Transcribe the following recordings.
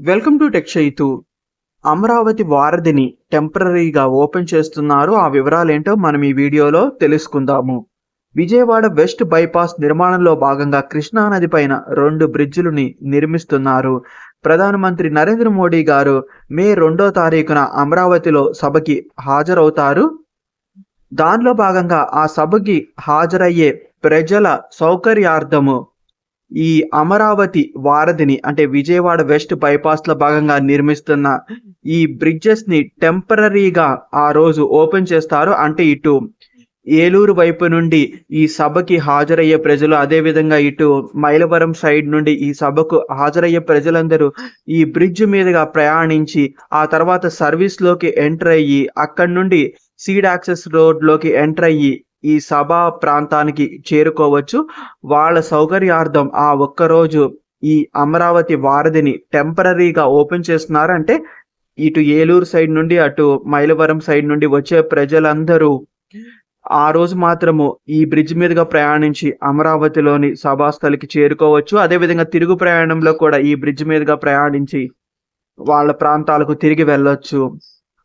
Welcome to tech Chaitu. Amaravati వారధిని టెంపరీగా open చేస్తున్నారు. ఆ వివరాలు ఏంటో మనం ఈ వీడియోలో తెలుసుకుందాము. విజయవాడ వెస్ట్ బైపాస్ నిర్మాణంలో భాగంగా కృష్ణా నది పైన రెండు బ్రిడ్జిలని నిర్మిస్తున్నారు. ప్రధానమంత్రి నరేంద్ర మోడీ గారు మే రెండో తారీఖున అమరావతిలో సభకి హాజరవుతారు. దానిలో భాగంగా ఆ సభకి హాజరయ్యే ప్రజల సౌకర్యార్థము ఈ అమరావతి వారధిని అంటే విజయవాడ వెస్ట్ బైపాస్లో భాగంగా నిర్మిస్తున్న ఈ బ్రిడ్జెస్ని టెంపరీగా ఆ రోజు ఓపెన్ చేస్తారు. అంటే ఇటు ఏలూరు వైపు నుండి ఈ సభకి హాజరయ్యే ప్రజలు అదే విధంగా ఇటు మైలవరం సైడ్ నుండి ఈ సభకు హాజరయ్యే ప్రజలందరూ ఈ బ్రిడ్జ్ మీదుగా ప్రయాణించి ఆ తర్వాత సర్వీస్లోకి ఎంటర్ అయ్యి అక్కడి నుండి సీడ్ యాక్సెస్ రోడ్లోకి ఎంటర్ అయ్యి ఈ సభా ప్రాంతానికి చేరుకోవచ్చు. వాళ్ళ సౌకర్యార్థం ఆ ఒక్కరోజు ఈ అమరావతి వారధిని టెంపరీగా ఓపెన్ చేస్తున్నారంటే ఇటు ఏలూరు సైడ్ నుండి అటు మైలవరం సైడ్ నుండి వచ్చే ప్రజలందరూ ఆ రోజు మాత్రము ఈ బ్రిడ్జ్ మీదుగా ప్రయాణించి అమరావతిలోని సభాస్థలికి చేరుకోవచ్చు. అదేవిధంగా తిరుగు ప్రయాణంలో కూడా ఈ బ్రిడ్జ్ మీదుగా ప్రయాణించి వాళ్ళ ప్రాంతాలకు తిరిగి వెళ్ళొచ్చు.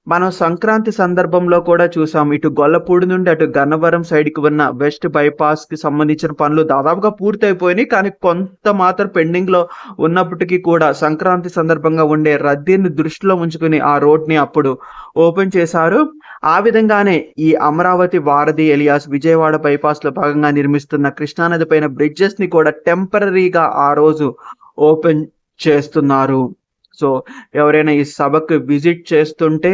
మనం సంక్రాంతి సందర్భంలో కూడా చూసాం. ఇటు గొల్లపూడి నుండి అటు గన్నవరం సైడ్కి ఉన్న వెస్ట్ బైపాస్కి సంబంధించిన పనులు దాదాపుగా పూర్తయిపోయినాయి. కానీ కొంత మాత్రం పెండింగ్లో ఉన్నప్పటికీ కూడా సంక్రాంతి సందర్భంగా ఉండే రద్దీని దృష్టిలో ఉంచుకుని ఆ రోడ్ని అప్పుడు ఓపెన్ చేశారు. ఆ విధంగానే ఈ అమరావతి వారధి ఎలియాస్ విజయవాడ బైపాస్లో భాగంగా నిర్మిస్తున్న కృష్ణానది పైన బ్రిడ్జెస్ని కూడా టెంపరీగా ఆ రోజు ఓపెన్ చేస్తున్నారు. సో ఎవరైనా ఈ సభకు విజిట్ చేస్తుంటే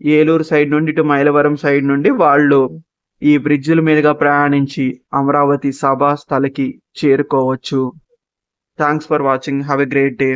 ఏలూరు సైడ్ నుండి ఇటు మైలవరం సైడ్ నుండి వాళ్ళు ఈ బ్రిడ్జిల మీదుగా ప్రయాణించి అమరావతి సభా స్థలకి చేరుకోవచ్చు. Thanks for watching have a great day